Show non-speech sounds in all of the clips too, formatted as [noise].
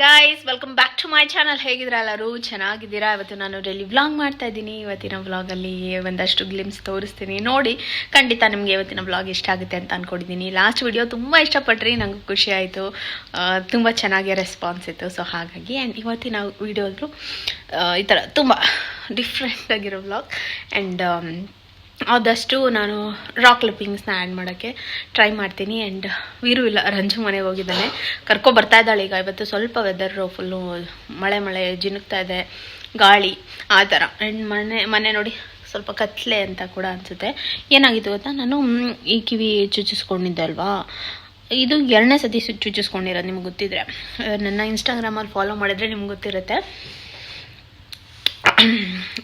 Guys welcome back to my channel ಹೇಗಿದ್ದೀರಾ ಎಲ್ಲರೂ? ಚೆನ್ನಾಗಿದ್ದೀರಾ? ಇವತ್ತು ನಾನು ಡೈಲಿ ವ್ಲಾಗ್ ಮಾಡ್ತಾ ಇದ್ದೀನಿ. ಇವತ್ತಿನ ವ್ಲಾಗಲ್ಲಿ ಒಂದಷ್ಟು ಗ್ಲಿಮ್ಸ್ ತೋರಿಸ್ತೀನಿ. ನೋಡಿ, ಖಂಡಿತ ನಿಮಗೆ ಇವತ್ತಿನ ವ್ಲಾಗ್ ಇಷ್ಟ ಆಗುತ್ತೆ ಅಂತ ಅಂದ್ಕೊಂಡಿದ್ದೀನಿ ಲಾಸ್ಟ್ ವಿಡಿಯೋ ತುಂಬ ಇಷ್ಟಪಟ್ರಿ. ನಂಗೆ ಖುಷಿ ಆಯಿತು. ತುಂಬ ಚೆನ್ನಾಗಿ ರೆಸ್ಪಾನ್ಸ್ ಇತ್ತು. ಸೊ ಹಾಗಾಗಿ ಆ್ಯಂಡ್ ಇವತ್ತಿನ ವಿಡಿಯೋದ್ರು ಈ ಥರ ತುಂಬ ಡಿಫ್ರೆಂಟ್ ಆಗಿರೋ ವ್ಲಾಗ್ ಆ್ಯಂಡ್ ಆದಷ್ಟು ನಾನು ರಾಕ್ ಕ್ಲಿಪ್ಪಿಂಗ್ಸ್ನ ಆ್ಯಡ್ ಮಾಡೋಕ್ಕೆ ಟ್ರೈ ಮಾಡ್ತೀನಿ ಆ್ಯಂಡ್ ವೀರು ಇಲ್ಲ, ರಂಜು ಮನೆಗೆ ಹೋಗಿದ್ದಾನೆ. ಕರ್ಕೊ ಬರ್ತಾ ಇದ್ದಾಳೆ ಈಗ. ಇವತ್ತು ಸ್ವಲ್ಪ ವೆದರ್ ಫುಲ್ಲು ಮಳೆ ಮಳೆ, ಜಿನುಕ್ತಾ ಇದೆ, ಗಾಳಿ, ಆ ಥರ. ಆ್ಯಂಡ್ ಮನೆ ಮನೆ ನೋಡಿ ಸ್ವಲ್ಪ ಕತ್ಲೆ ಅಂತ ಕೂಡ ಅನಿಸುತ್ತೆ. ಏನಾಗಿತ್ತು ಗೊತ್ತಾ? ನಾನು ಈ ಕಿವಿ ಚುಚ್ಚಿಸ್ಕೊಂಡಿದ್ದೆ ಅಲ್ವಾ? ಇದು ಎರಡನೇ ಸತಿ ಚುಚ್ಚಿಸ್ಕೊಂಡಿರೋದು ನಿಮ್ಗೆ ಗೊತ್ತಿದ್ರೆ. ನನ್ನ ಇನ್ಸ್ಟಾಗ್ರಾಮಲ್ಲಿ ಫಾಲೋ ಮಾಡಿದ್ರೆ ನಿಮ್ಗೆ ಗೊತ್ತಿರುತ್ತೆ.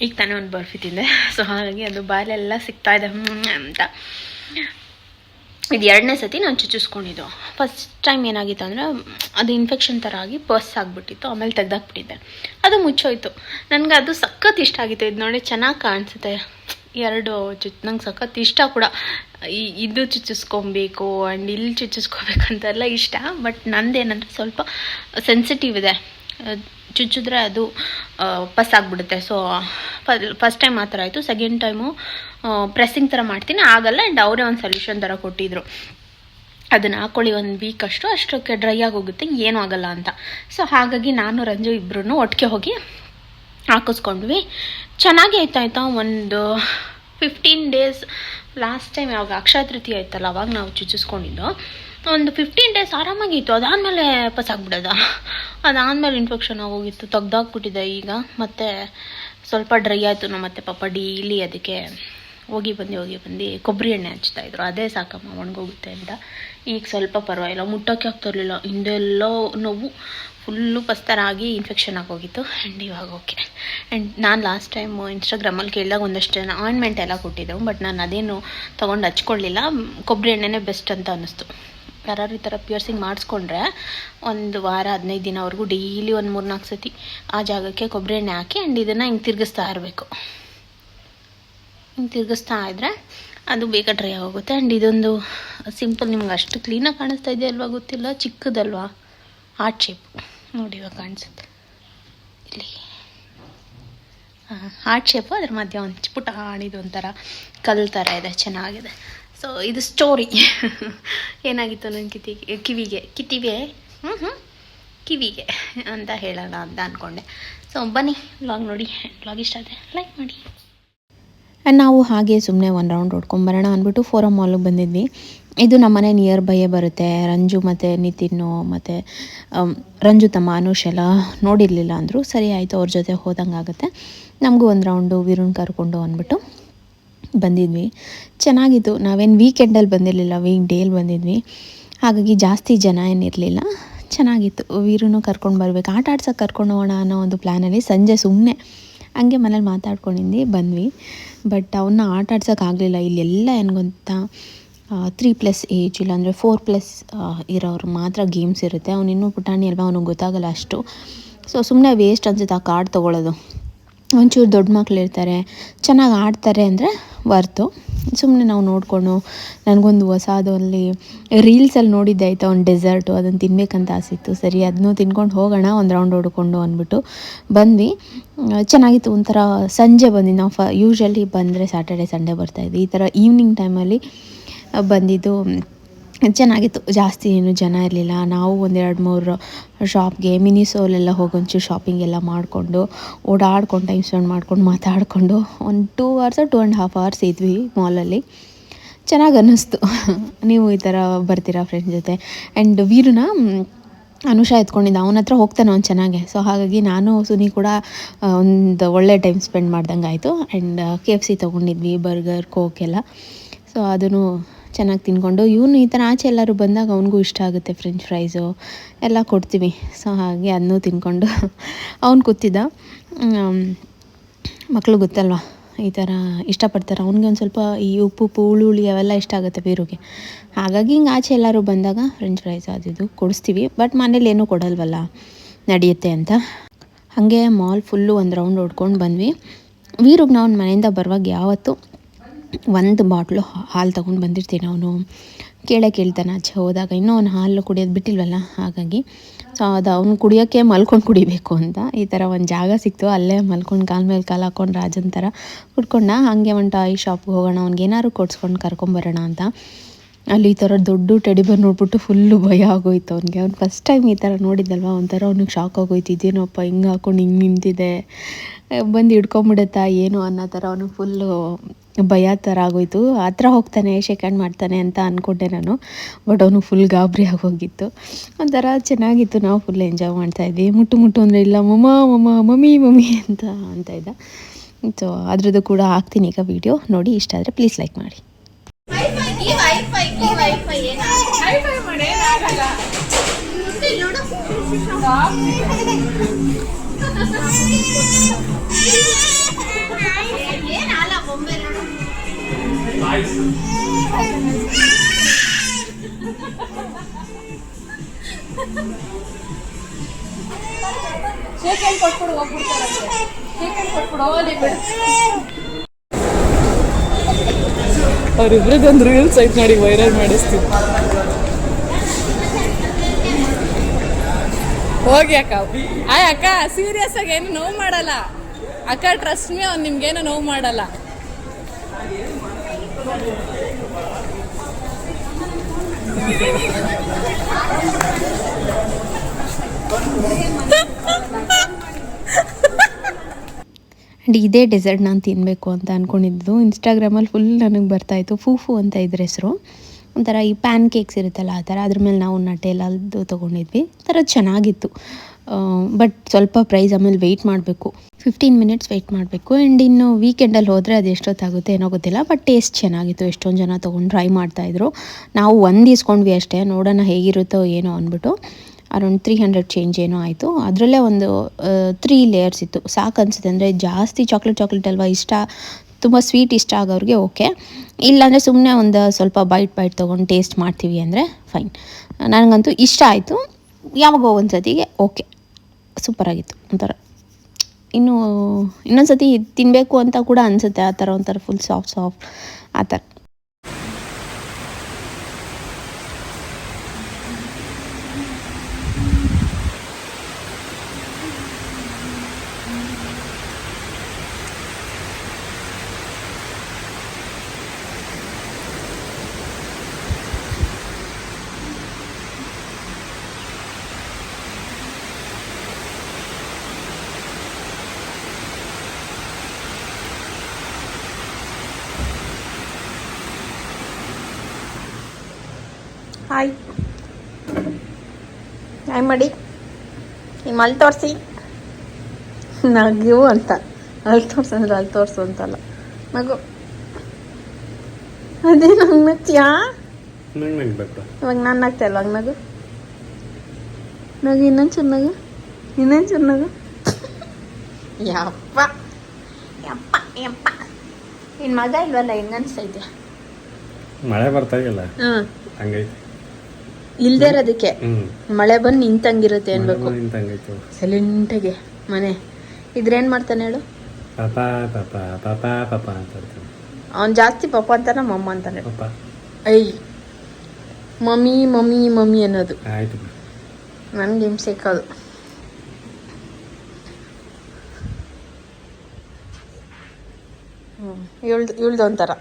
ಈಗ ತಾನೇ ಒಂದು ಬರ್ಫಿ ತಿಂದೆ. ಸೊ ಹಾಗಾಗಿ ಅದು ಬಾಯಲೆಲ್ಲ ಸಿಗ್ತಾ ಇದೆ. ಅಂತ. ಇದು ಎರಡನೇ ಸತಿ ನಾನು ಚುಚ್ಚಿಸ್ಕೊಂಡಿದ್ದು. ಫಸ್ಟ್ ಟೈಮ್ ಏನಾಗಿತ್ತು ಅಂದರೆ, ಅದು ಇನ್ಫೆಕ್ಷನ್ ಥರ ಆಗಿ ಪರ್ಸ್ ಆಗಿಬಿಟ್ಟಿತ್ತು. ಆಮೇಲೆ ತೆಗ್ದಾಕ್ಬಿಟ್ಟಿದ್ದೆ. ಅದು ಮುಚ್ಚೋಯ್ತು. ನನಗೆ ಅದು ಸಖತ್ ಇಷ್ಟ ಆಗಿತ್ತು. ಇದು ನೋಡಿ ಚೆನ್ನಾಗಿ ಕಾಣಿಸುತ್ತೆ. ಎರಡು ಚುಚ್, ನಂಗೆ ಸಖತ್ ಇಷ್ಟ ಕೂಡ. ಇದು ಚುಚ್ಚಿಸ್ಕೊಬೇಕು ಆ್ಯಂಡ್ ಇಲ್ಲಿ ಚುಚ್ಚಿಸ್ಕೋಬೇಕಂತೆಲ್ಲ ಇಷ್ಟ. ಬಟ್ ನಂದೇನಂದರೆ ಸ್ವಲ್ಪ ಸೆನ್ಸಿಟಿವ್ ಇದೆ. ಚುಚ್ಚಿದ್ರೆ ಅದು ಪಸ್ ಆಗಿಬಿಡುತ್ತೆ. ಸೊ ಫಸ್ಟ್ ಟೈಮ್ ಆ ಥರ ಆಯಿತು. ಸೆಕೆಂಡ್ ಟೈಮು ಪ್ರೆಸ್ಸಿಂಗ್ ಥರ ಮಾಡ್ತೀನಿ. ಆಗಲ್ಲ. ಆ್ಯಂಡ್ ಅವರೇ ಒಂದು ಸೊಲ್ಯೂಷನ್ ಥರ ಕೊಟ್ಟಿದ್ರು. ಅದನ್ನು ಹಾಕೊಳ್ಳಿ. ಒಂದು ವೀಕ್ ಅಷ್ಟು. ಅಷ್ಟಕ್ಕೆ ಡ್ರೈ ಆಗೋಗುತ್ತೆ. ಏನೂ ಆಗಲ್ಲ ಅಂತ. ಸೊ ಹಾಗಾಗಿ ನಾನು, ರಂಜು ಇಬ್ಬರೂ ಒಟ್ಟಿಗೆ ಹೋಗಿ ಹಾಕಿಸ್ಕೊಂಡ್ವಿ. ಚೆನ್ನಾಗಿ ಆಯ್ತಾಯ್ತಾ ಒಂದು ಫಿಫ್ಟೀನ್ ಡೇಸ್ ಲಾಸ್ಟ್ ಟೈಮ್ ಯಾವಾಗ ಅಕ್ಷಯ ತೃತೀಯ ಆಯ್ತಲ್ಲ ಅವಾಗ ನಾವು ಚುಚ್ಚಿಸ್ಕೊಂಡಿದ್ದು. ಒಂದು ಫಿಫ್ಟೀನ್ ಡೇಸ್ ಆರಾಮಾಗಿತ್ತು. ಅದಾದಮೇಲೆ ಪಸಾಗ್ಬಿಡೋದ ಅದಾದಮೇಲೆ ಇನ್ಫೆಕ್ಷನ್ ಆಗೋಗಿತ್ತು. ತೆಗ್ದಾಕ್ಬಿಟ್ಟಿದೆ ಈಗ. ಮತ್ತು ಸ್ವಲ್ಪ ಡ್ರೈ ಆಯಿತು. ನಮ್ಮ ಮತ್ತೆ ಪಾಪ ಡೈಲಿ ಅದಕ್ಕೆ ಹೋಗಿ ಬಂದು ಹೋಗಿ ಬಂದು. ಕೊಬ್ಬರಿ ಎಣ್ಣೆ ಹಚ್ತಾ ಇದ್ರು. ಅದೇ ಸಾಕಮ್ಮ, ಒಣಗೋಗುತ್ತೆ ಅಂತ. ಈಗ ಸ್ವಲ್ಪ ಪರವಾಗಿಲ್ಲ. ಮುಟ್ಟೋಕ್ಕೆ ಆಗ್ತಿರ್ಲಿಲ್ಲ ಹಿಂದೆಲ್ಲ ನೋವು. ಫುಲ್ಲು ಪಸ್ತರ ಆಗಿ ಇನ್ಫೆಕ್ಷನ್ ಆಗೋಗಿತ್ತು. ಆ್ಯಂಡ್ ಇವಾಗ ಓಕೆ ಆ್ಯಂಡ್ ನಾನು ಲಾಸ್ಟ್ ಟೈಮ್ ಇನ್ಸ್ಟಾಗ್ರಾಮಲ್ಲಿ ಕೇಳಿದಾಗ ಒಂದಷ್ಟು ಜನ ಆಯಿಂಟ್ಮೆಂಟ್ ಎಲ್ಲ ಕೊಟ್ಟಿದ್ದೆವು. ಬಟ್ ನಾನು ಅದೇನು ತೊಗೊಂಡು ಹಚ್ಕೊಳ್ಳಿಲ್ಲ. ಕೊಬ್ಬರಿ ಎಣ್ಣೆನೇ ಬೆಸ್ಟ್ ಅಂತ ಅನ್ನಿಸ್ತು. ಯಾರು ಈ ಥರ ಪಿಯರ್ಸಿಂಗ್ ಮಾಡಿಸ್ಕೊಂಡ್ರೆ ಒಂದು ವಾರ, ಹದಿನೈದು ದಿನವರೆಗೂ ಡೈಲಿ ಒಂದು ಮೂರು ನಾಲ್ಕು ಸತಿ ಆ ಜಾಗಕ್ಕೆ ಕೊಬ್ಬರಿ ಎಣ್ಣೆ ಹಾಕಿ ಆ್ಯಂಡ್ ಇದನ್ನು ಹಿಂಗೆ ತಿರುಗಿಸ್ತಾ ಇರಬೇಕು. ಹಿಂಗೆ ತಿರುಗಿಸ್ತಾ ಇದ್ರೆ ಅದು ಬೇಗ ಡ್ರೈ ಆಗೋಗುತ್ತೆ ಆ್ಯಂಡ್ ಇದೊಂದು ಸಿಂಪಲ್ ನಿಮ್ಗೆ ಅಷ್ಟು ಕ್ಲೀನಾಗಿ ಕಾಣಿಸ್ತಾ ಇದೆ ಅಲ್ವಾ ಗೊತ್ತಿಲ್ಲ, ಚಿಕ್ಕದಲ್ವಾ? ಹಾರ್ಟ್ ಶೇಪ್ ನೋಡಿ ಇವಾಗ ಕಾಣಿಸುತ್ತೆ. ಇಲ್ಲಿ. ಹಾರ್ಟ್ ಶೇಪು ಅದ್ರ ಮಧ್ಯೆ ಒಂದು ಪುಟ ಆಣಿದು ಒಂಥರ ಕಲ್ ಥರ ಇದೆ, ಚೆನ್ನಾಗಿದೆ. ಸೊ ಇದು ಸ್ಟೋರಿ [laughs] ಏನಾಗಿತ್ತು ನನ್ನ ಕಿತಿಗೆ ಕಿವಿಗೆ, ಕಿತಿಗೆ ಹ್ಞೂ ಹ್ಞೂ ಕಿವಿಗೆ ಅಂತ ಹೇಳೋಣ ಅಂತ ಅಂದ್ಕೊಂಡೆ ಸೊ ಬನ್ನಿ ಬ್ಲಾಗ್ ನೋಡಿ ಬ್ಲಾಗ್ ಇಷ್ಟ ಆದರೆ ಲೈಕ್ ಮಾಡಿ. ಆ್ಯಂಡ್ ನಾವು ಹಾಗೆ ಸುಮ್ಮನೆ ಒಂದು ರೌಂಡ್ ಹೊಡ್ಕೊಂಬರೋಣ ಅಂದ್ಬಿಟ್ಟು ಫೋರಮ್ ಮಾಲಿಗೆ ಬಂದಿದ್ವಿ. ಇದು ನಮ್ಮನೆ ನಿಯರ್ ಬೈಯೇ ಬರುತ್ತೆ. ರಂಜು ಮತ್ತು ನಿತಿನ್ನು ಮತ್ತು ರಂಜು ತಮ್ಮ ಅನುಷ್ ಎಲ್ಲ ನೋಡಿರಲಿಲ್ಲ ಅಂದರು. ಸರಿ, ಆಯಿತು, ಅವ್ರ ಜೊತೆ ಹೋದಂಗೆ ಆಗುತ್ತೆ ನಮಗೂ ಒಂದು ರೌಂಡು ವಿರುಣ್ ಕರ್ಕೊಂಡು ಅಂದ್ಬಿಟ್ಟು ಬಂದಿದ್ವಿ. ಚೆನ್ನಾಗಿತ್ತು. ನಾವೇನು ವೀಕೆಂಡಲ್ಲಿ ಬಂದಿರಲಿಲ್ಲ. ವೀಕ್ ಡೇಲಿ ಬಂದಿದ್ವಿ. ಹಾಗಾಗಿ ಜಾಸ್ತಿ ಜನ ಏನಿರಲಿಲ್ಲ. ಚೆನ್ನಾಗಿತ್ತು. ವೀರೂ ಕರ್ಕೊಂಡು ಬರ್ಬೇಕು. ಆಟ ಆಡ್ಸೋಕೆ ಕರ್ಕೊಂಡು ಹೋಗೋಣ ಅನ್ನೋ ಒಂದು ಪ್ಲ್ಯಾನಲ್ಲಿ ಸಂಜೆ ಸುಮ್ಮನೆ ಹಂಗೆ ಮನೇಲಿ ಮಾತಾಡ್ಕೊಂಡಿದ್ದು, ಬಂದ್ವಿ. ಬಟ್ ಅವನ್ನ ಆಟ ಆಡ್ಸೋಕ್ಕಾಗಲಿಲ್ಲ ಇಲ್ಲೆಲ್ಲ ಏನು ತ್ರೀ ಪ್ಲಸ್ ಏಜ್ ಇಲ್ಲಾಂದರೆ ಫೋರ್ ಪ್ಲಸ್ ಇರೋರು ಮಾತ್ರ ಗೇಮ್ಸ್ ಇರುತ್ತೆ. ಅವ್ನು ಇನ್ನೂ ಪುಟಾಣಿ ಅಲ್ವಾ? ಅವನಿಗೆ ಗೊತ್ತಾಗಲ್ಲ ಅಷ್ಟು. ಸೊ ಸುಮ್ಮನೆ ವೇಸ್ಟ್ ಅನ್ಸುತ್ತೆ ಆ ಕಾರ್ಡ್ ತೊಗೊಳೋದು. ಒಂಚೂರು ದೊಡ್ಡ ಮಕ್ಕಳಿರ್ತಾರೆ ಚೆನ್ನಾಗಿ ಆಡ್ತಾರೆ ಅಂದರೆ ವರ್ತು. ಸುಮ್ಮನೆ ನಾವು ನೋಡಿಕೊಂಡು, ನನಗೊಂದು ಹೊಸದಲ್ಲಿ ರೀಲ್ಸಲ್ಲಿ ನೋಡಿದ್ದೆ ಆಯಿತಾ ಒಂದು ಡೆಸರ್ಟು ಅದನ್ನು ತಿನ್ಬೇಕಂತ ಆಸಿತ್ತು. ಸರಿ ಅದನ್ನು ತಿನ್ಕೊಂಡು ಹೋಗೋಣ, ಒಂದು ರೌಂಡ್ ಹೊಡ್ಕೊಂಡು ಅಂದ್ಬಿಟ್ಟು ಬಂದ್ವಿ. ಚೆನ್ನಾಗಿತ್ತು, ಒಂಥರ ಸಂಜೆ ಬಂದಿದ್ದು ನಾವು ಫ ಯೂಶ್ವಲಿ ಬಂದರೆ ಸ್ಯಾಟರ್ಡೆ ಸಂಡೇ ಬರ್ತಾಯಿದ್ವಿ ಈ ಥರ ಈವ್ನಿಂಗ್ ಟೈಮಲ್ಲಿ ಬಂದಿದ್ದು ಚೆನ್ನಾಗಿತ್ತು. ಜಾಸ್ತಿ ಏನು ಜನ ಇರಲಿಲ್ಲ. ನಾವು ಒಂದೆರಡು ಮೂರು ಶಾಪ್ಗೆ ಮಿನಿ ಸೋಲೆಲ್ಲ ಒಂಚೂರು ಶಾಪಿಂಗ್ ಎಲ್ಲ ಮಾಡಿಕೊಂಡು, ಓಡಾಡ್ಕೊಂಡು ಟೈಮ್ ಸ್ಪೆಂಡ್ ಮಾಡ್ಕೊಂಡು, ಮಾತಾಡಿಕೊಂಡು ಒಂದು two hours two and half hours ಇದ್ವಿ ಮಾಲಲ್ಲಿ ಚೆನ್ನಾಗಿ ಅನ್ನಿಸ್ತು. ನೀವು ಈ ಥರ ಬರ್ತೀರಾ ಫ್ರೆಂಡ್ ಜೊತೆ? ಆ್ಯಂಡ್ ವೀರುನ ಅನುಷ ಎತ್ಕೊಂಡಿದ್ದ. ಅವನ ಹತ್ರ ಹೋಗ್ತಾನೆ ಅವ್ನು ಚೆನ್ನಾಗೆ. ಸೊ ಹಾಗಾಗಿ ನಾನು, ಸುನಿ ಕೂಡ ಒಂದು ಒಳ್ಳೆ ಟೈಮ್ ಸ್ಪೆಂಡ್ ಮಾಡ್ದಂಗೆ ಆಯಿತು. ಆ್ಯಂಡ್ ಕೆ ಎಫ್ ಸಿ ತೊಗೊಂಡಿದ್ವಿ ಬರ್ಗರ್ ಕೋಕ್ ಎಲ್ಲ. ಸೊ ಅದನ್ನು ಚೆನ್ನಾಗಿ ತಿನ್ಕೊಂಡು, ಇವನು ಈ ಥರ ಆಚೆ ಎಲ್ಲರೂ ಬಂದಾಗ ಅವನಿಗೂ ಇಷ್ಟ ಆಗುತ್ತೆ ಫ್ರೆಂಚ್ ಫ್ರೈಸು ಎಲ್ಲ ಕೊಡ್ತೀವಿ. ಸೊ, ಹಾಗೆ ಅದನ್ನೂ ತಿನ್ಕೊಂಡು [laughs] ಅವನು ಕೂತಿದ್ದ. ಮಕ್ಕಳು ಗೊತ್ತಲ್ವ? ಈ ಥರ ಇಷ್ಟಪಡ್ತಾರೆ. ಅವ್ನಿಗೆ ಒಂದು ಸ್ವಲ್ಪ ಈ ಉಪ್ಪು ಉಪ್ಪು, ಹುಳಿ ಹುಳಿ ಅವೆಲ್ಲ ಇಷ್ಟ ಆಗುತ್ತೆ ಬೇರೆಗೆ. ಹಾಗಾಗಿ ಹಿಂಗೆ ಆಚೆ ಎಲ್ಲರೂ ಬಂದಾಗ ಫ್ರೆಂಚ್ ಫ್ರೈಸ್ ಅದು ಇದು ಕೊಡಿಸ್ತೀವಿ. ಬಟ್ ಮನೇಲಿ ಏನೂ ಕೊಡಲ್ವಲ್ಲ, ನಡೆಯುತ್ತೆ ಅಂತ. ಹಾಗೆ ಮಾಲ್ ಫುಲ್ಲು ಒಂದು ರೌಂಡ್ ಹೊಡ್ಕೊಂಡು ಬಂದ್ವಿ. ವೀರುಗೆ ನಾವು ಮನೆಯಿಂದ ಬರುವಾಗ ಯಾವತ್ತೂ ಒಂದು ಬಾಟ್ಲು ಹಾಲು ತೊಗೊಂಡು ಬಂದಿರ್ತೀನಿ ಅವನು. ಕೇಳೇ ಕೇಳ್ತಾನೆ ಆಚೆ ಹೋದಾಗ, ಇನ್ನೂ ಅವ್ನು ಹಾಲು ಕುಡಿಯೋದು ಬಿಟ್ಟಿಲ್ವಲ್ಲ? ಹಾಗಾಗಿ, ಸೊ ಸೊ ಅದು ಅವ್ನು ಕುಡಿಯೋಕ್ಕೆ ಮಲ್ಕೊಂಡು ಕುಡಿಬೇಕು ಅಂತ. ಈ ಥರ ಒಂದು ಜಾಗ ಸಿಕ್ತು, ಅಲ್ಲೇ ಮಲ್ಕೊಂಡು ಕಾಲ ಮೇಲೆ ಕಾಲು ಹಾಕೊಂಡು ರಾಜನ ಥರ ಕುಡ್ಕೊಂಡ, ಹಾಗೆ ಒಂದು ಟಾಯ್ ಶಾಪ್ಗೆ ಹೋಗೋಣ, ಅವ್ನಿಗೆ ಏನಾದ್ರು ಕೊಡ್ಸ್ಕೊಂಡು ಕರ್ಕೊಂಬರೋಣ ಅಂತ. ಅಲ್ಲಿ ಈ ಥರ ದೊಡ್ಡ ಟೆಡಿಬರ್ ನೋಡ್ಬಿಟ್ಟು ಫುಲ್ಲು ಭಯ ಆಗೋಯ್ತು ಅವನಿಗೆ. ಅವ್ನು ಫಸ್ಟ್ ಟೈಮ್ ಈ ಥರ ನೋಡಿದ್ದಲ್ವ ಒಂಥರ ಅವ್ನಿಗೆ ಶಾಕ್ ಆಗೋಯ್ತು. ಇದೇನಪ್ಪ, ಹಿಂಗೆ ಹಾಕೊಂಡು ಹಿಂಗೆ ನಿಂತಿದೆ. ಬಂದು ಹಿಡ್ಕೊಂಬಿಡುತ್ತಾ ಏನು ಅನ್ನೋ ಥರ ಅವನು ಫುಲ್ಲು ಭಯ ಥರ ಆಗೋಯ್ತು. ಥರ ಹೋಗ್ತಾನೆ ಶೇಕ್ ಹ್ಯಾಂಡ್ ಮಾಡ್ತಾನೆ ಅಂತ ಅಂದ್ಕೊಂಡೆ ನಾನು. ಬಟ್ ಅವನು ಫುಲ್ ಗಾಬರಿ ಆಗೋಗಿತ್ತು. ಒಂಥರ ಚೆನ್ನಾಗಿತ್ತು. ನಾವು ಫುಲ್ ಎಂಜಾಯ್ ಮಾಡ್ತಾಯಿದ್ವಿ ಮುಟ್ಟು ಮುಟ್ಟು ಅಂದರೆ, ಇಲ್ಲ, ಮಮ್ಮ ಮಮ್ಮ, ಮಮ್ಮಿ ಮಮ್ಮಿ ಅಂತ ಅಂತ ಇದ್ದ. ಸೊ ಅದ್ರದ್ದು ಕೂಡ ಹಾಕ್ತೀನಿ ಈಗ ವೀಡಿಯೋ ನೋಡಿ, ಇಷ್ಟ ಆದರೆ ಪ್ಲೀಸ್ ಲೈಕ್ ಮಾಡಿ. ಈ ವೈಫೈ ಈ ವೈಫೈ ಏನು? ವೈಫೈ ಮಾಡಿ ಏನಾಗಲ್ಲ ನೋಡು. ಏನಲ್ಲ ಬೊಂಬೆ ನೋಡು. ಶೇಖಂಡ್ ಕೊಟ್ಬಿಡು ಹೋಗ್ಬಿಡ್ತಾರೆ. ಶೇಖಂಡ್ ಕೊಟ್ಬಿಡು ಓದಿ ಬಿಡು. ಅವ್ರಿಬ್ರದ್ದೊಂದು ರೀಲ್ಸ್ ಐತೆ ನೋಡಿ ವೈರಲ್ ಮಾಡಿಸ್ತೀವಿ. ಹೋಗಿ ಅಕ್ಕ. ಆಯ್ ಅಕ್ಕ ಸೀರಿಯಸ್ ಆಗಿ ಏನು ನೋವು ಮಾಡಲ್ಲ. ಅಕ್ಕ ಟ್ರಸ್ಟ್ ಮೇ ಅವ್ನು ನಿಮ್ಗೇನು ನೋವು ಮಾಡಲ್ಲ. [laughs] ಆ್ಯಂಡ್ ಇದೇ ಡೆಸರ್ಟ್ ನಾನು ತಿನ್ನಬೇಕು ಅಂತ ಅಂದ್ಕೊಂಡಿದ್ದು ಇನ್ಸ್ಟಾಗ್ರಾಮಲ್ಲಿ ಫುಲ್ ನನಗೆ ಬರ್ತಾಯಿತ್ತು ಫೂಫು ಅಂತ ಇದ್ರ ಹೆಸರು. ಒಂಥರ ಈ ಪ್ಯಾನ್ ಕೇಕ್ಸ್ ಇರುತ್ತಲ್ಲ ಆ ಥರ, ಅದ್ರ ಮೇಲೆ ನಾವು ನಟೆಲ್ಲದು ತೊಗೊಂಡಿದ್ವಿ. ಥರ ಚೆನ್ನಾಗಿತ್ತು. ಬಟ್ ಸ್ವಲ್ಪ ಪ್ರೈಸ್ ಆಮೇಲೆ ವೆಯ್ಟ್ ಮಾಡಬೇಕು. ಫಿಫ್ಟೀನ್ ಮಿನಿಟ್ಸ್ ವೆಯ್ಟ್ ಮಾಡಬೇಕು. ಆ್ಯಂಡ್ ಇನ್ನು ವೀಕೆಂಡಲ್ಲಿ ಹೋದರೆ ಅದು ಎಷ್ಟೊತ್ತಾಗುತ್ತೆ ಏನೋ ಗೊತ್ತಿಲ್ಲ ಬಟ್ ಟೇಸ್ಟ್ ಚೆನ್ನಾಗಿತ್ತು. ಎಷ್ಟೊಂದು ಜನ ತೊಗೊಂಡು ಟ್ರೈ ಮಾಡ್ತಾಯಿದ್ರು ನಾವು ಒಂದು ಇಸ್ಕೊಂಡ್ವಿ ಅಷ್ಟೇ. ನೋಡೋಣ ಹೇಗಿರುತ್ತೋ ಏನೋ ಅಂದ್ಬಿಟ್ಟು ಅರೌಂಡ್ ತ್ರೀ ಹಂಡ್ರೆಡ್ ಚೇಂಜ್ ಏನೋ ಆಯಿತು. ಅದರಲ್ಲೇ ಒಂದು ತ್ರೀ ಲೇಯರ್ಸ್ ಇತ್ತು. ಸಾಕು ಅನಿಸುತ್ತೆ ಅಂದರೆ ಜಾಸ್ತಿ ಚಾಕ್ಲೇಟ್ ಚಾಕ್ಲೇಟ್ ಅಲ್ವಾ ಇಷ್ಟ, ತುಂಬ ಸ್ವೀಟ್ ಇಷ್ಟ ಆಗೋರಿಗೆ ಓಕೆ ಇಲ್ಲಾಂದರೆ ಸುಮ್ಮನೆ ಒಂದು ಸ್ವಲ್ಪ ಬೈಟ್ ಬೈಟ್ ತೊಗೊಂಡು ಟೇಸ್ಟ್ ಮಾಡ್ತೀವಿ ಅಂದರೆ ಫೈನ್ ನನಗಂತೂ ಇಷ್ಟ ಆಯಿತು. ಯಾವಾಗೋ ಒಂದು ಸತಿಗೆ ಓಕೆ ಸೂಪರಾಗಿತ್ತು ಒಂಥರ. ಇನ್ನು ಇನ್ನೊಂದು ಸತಿ ತಿನ್ನಬೇಕು ಅಂತ ಕೂಡ ಅನಿಸುತ್ತೆ. ಆ ಥರ ಒಂಥರ ಫುಲ್ ಸಾಫ್ಟ್ ಸಾಫ್ಟ್ ಆ ಥರ. ಹಾಯ್. ಹಾಯ್ ಮಾಡಿ. ನಿಮ್ಮ ಅಲ್ಲಿ ತೋರಿಸಿ. ನಗು ಅಂತ. ಅಲ್ಲಿ ತೋರ್ಸು ಅಂದ್ರೆ ಅಲ್ಲಿ ತೋರಿಸು ಅಂತಲ್ಲ. ನಗು. ಅದೇ ನಂಗೆ ನಗ್ತಿಯಾ ಇವಾಗ ನಾನು ನಗ್ತಾ ಇಲ್ವಾಗ ನಗು? ನಗು ಇನ್ನೊಂದು ಚೆನ್ನಾಗ ಇನ್ನೊಂದು ಚೆನ್ನಾಗ ಯಪ್ಪ. ಯಪ್ಪ ಯಪ್ಪ. ನಿನ್ನ ಮಗ ಇಲ್ವಲ್ಲ ಹೆಂಗ ಅನ್ಸ್ತೈತೆ? ಮಳೆ ಬರ್ತಾ ಇಲ್ಲ ಹ್ಞೂ ಹಂಗೈತೆ. ಇಲ್ದೇ ಇರೋದಕ್ಕೆ. ಮಳೆ ಬಂದು ನಿಂತಂಗಿರುತ್ತೆ ಅನ್ಬೇಕು. ಹಂಗೈತೆ ಸೈಲೆಂಟಾಗೆ ಮನೆ. ಇದ್ರೇನ್ ಮಾಡ್ತಾನೆ ಹೇಳು? ಪಾಪ ಪಾಪ ಪಾಪ ಪಾಪ ಅಂತ ಅವ್ನು ಜಾಸ್ತಿ ಪಪ್ಪ ಅಂತಾನ ಮಮ್ಮ ಅಂತಾನೆ. ಪಾಪ. ಐ ಮಮ್ಮಿ ಮಮ್ಮಿ ಮಮ್ಮಿ ಅನ್ನೋದು. ಆಯ್ತು. ನನಗೆ ಹಿಂಸೆ ಕಾದು. ಹ್ಞೂ ಇಳ್ದು ಇಳ್ದು ಒಂಥರ